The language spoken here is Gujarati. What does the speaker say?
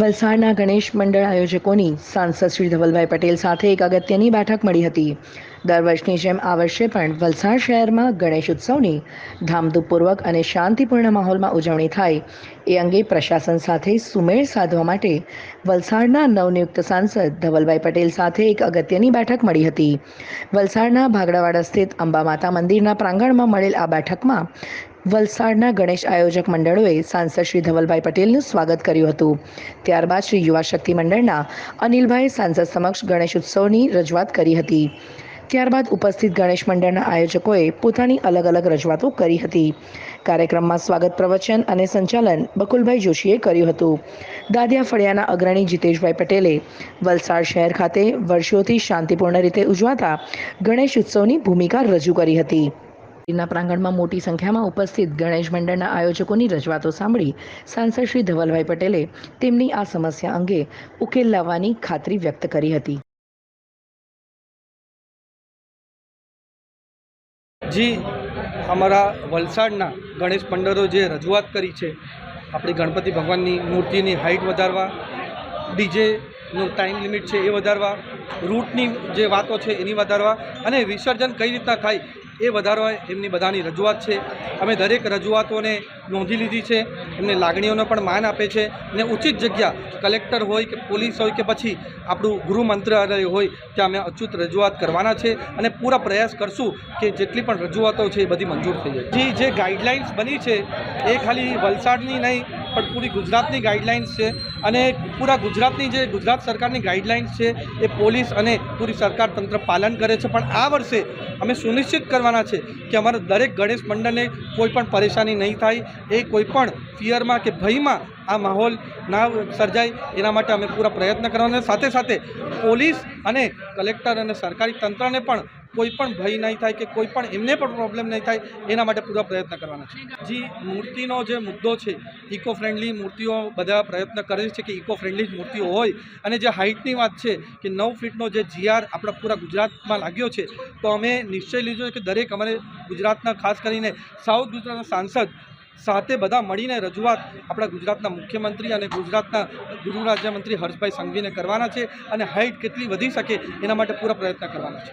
વલસાડના ગણેશ મંડળ આયોજકોની સાંસદ શ્રી ધવલભાઈ પટેલ સાથે એક અગત્યની બેઠક મળી હતી. દર વર્ષની જેમ આ વર્ષે પણ વલસાડ શહેરમાં ગણેશ ઉત્સવની ધામધૂમપૂર્વક અને શાંતિપૂર્ણ માહોલમાં ઉજવણી થાય. એ અંગે પ્રશાસન સાથે સુમેળ સાધવા માટે વલસાડના નવનિયુક્ત સાંસદ ધવલભાઈ પટેલ સાથે એક અગત્યની બેઠક મળી હતી. વલસાડના ભાગડાવાડા સ્થિત અંબા માતા મંદિરના પ્રાંગણમાં મળેલ આ બેઠકમાં વલસાડના ગણેશ આયોજક મંડળોએ સાંસદ શ્રી ધવલભાઈ પટેલનું સ્વાગત કર્યું હતું. ત્યારબાદ શ્રી યુવા શક્તિ મંડળના અનિલભાઈ સાંસદ સમક્ષ ગણેશ ઉત્સવની રજૂઆત કરી હતી. ત્યારબાદ ઉપસ્થિત ગણેશ મંડળના આયોજકોએ પોતાની અલગ અલગ રજૂઆતો કરી હતી. કાર્યક્રમમાં સ્વાગત પ્રવચન અને સંચાલન બકુલભાઈ જોશીએ કર્યું હતું. દાદિયા ફળિયાના અગ્રણી જીતેશભાઈ પટેલે વલસાડ શહેર ખાતે વર્ષોથી શાંતિપૂર્ણ રીતે ઉજવાતા ગણેશ ઉત્સવની ભૂમિકા રજૂ કરી હતી. મંદિરના પ્રાંગણમાં મોટી સંખ્યામાં ઉપસ્થિત ગણેશ મંડળના આયોજકોની રજૂઆતો સાંભળી સાંસદ શ્રી ધવલભાઈ પટેલે તેમની આ સમસ્યા અંગે ઉકેલ લાવવાની ખાતરી વ્યક્ત કરી હતી. જી અમારા વલસાડના ગણેશ પંડરો જે રજૂઆત કરી છે, આપણી ગણપતિ ભગવાનની મૂર્તિની હાઇટ વધારવા, ડીજેનું ટાઈમ લિમિટ છે એ વધારવા રૂટની જે વાતો છે એની વધારવા અને વિસર્જન કઈ રીતના થાય એ વધારવા એમની બધાની રજૂઆત છે. અમે દરેક રજૂઆતોને નોંધી લીધી છે. એમને લાગણીઓને પણ માન આપે છે ને ઉચિત જગ્યા કલેક્ટર હોય કે પોલીસ હોય કે પછી આપણું ગૃહ મંત્રાલય હોય ત્યાં અમે અચૂત રજૂઆત કરવાના છે અને પૂરા પ્રયાસ કરશું કે જેટલી પણ રજૂઆતો છે એ બધી મંજૂર થઈ જાય. જે જે ગાઈડલાઇન્સ બની છે, એ ખાલી વલસાડની નહીં પણ પૂરી ગુજરાતની ગાઈડલાઇન્સ છે અને પૂરા ગુજરાતની જે ગુજરાત સરકારની ગાઈડલાઇન્સ છે એ પોલીસ અને પૂરી સરકાર તંત્ર પાલન કરે છે. પણ આ વર્ષે અમે સુનિશ્ચિત કરવાના છે કે અમારા દરેક ગણેશ મંડળને કોઈ પણ પરેશાની નહીં થાય. એ કોઈ પણ ફિયરમાં કે ભયમાં આ માહોલ ના સર્જાય એના માટે અમે પૂરા પ્રયત્ન કરવાના સાથે સાથે પોલીસ અને કલેક્ટર અને સરકારી તંત્રને પણ કોઈ પણ ભય નહીં થાય કે કોઈ પણ એમને પણ પ્રોબ્લેમ નહીં થાય, એના માટે પૂરા પ્રયત્ન કરવાના છે. જી, મૂર્તિનો જે મુદ્દો છે ઇકો ફ્રેન્ડલી મૂર્તિઓ બધા પ્રયત્ન કરે છે કે ઇકો ફ્રેન્ડલી જ મૂર્તિઓ હોય. અને જે હાઇટની વાત છે કે નવ ફીટનો જે જીઆર આપણા પૂરા ગુજરાતમાં લાગ્યો છે, તો અમે નિશ્ચય લીધો કે દરેક અમારે ગુજરાતના, ખાસ કરીને સાઉથ ગુજરાતના સાંસદ સાથે બધા મળીને રજૂઆત આપણા ગુજરાતના મુખ્યમંત્રી અને ગુજરાતના ગૃહ રાજ્યમંત્રી હર્ષભાઈ સંઘવીને કરવાના છે અને હાઇટ કેટલી વધી શકે એના માટે પૂરા પ્રયત્ન કરવાના છે.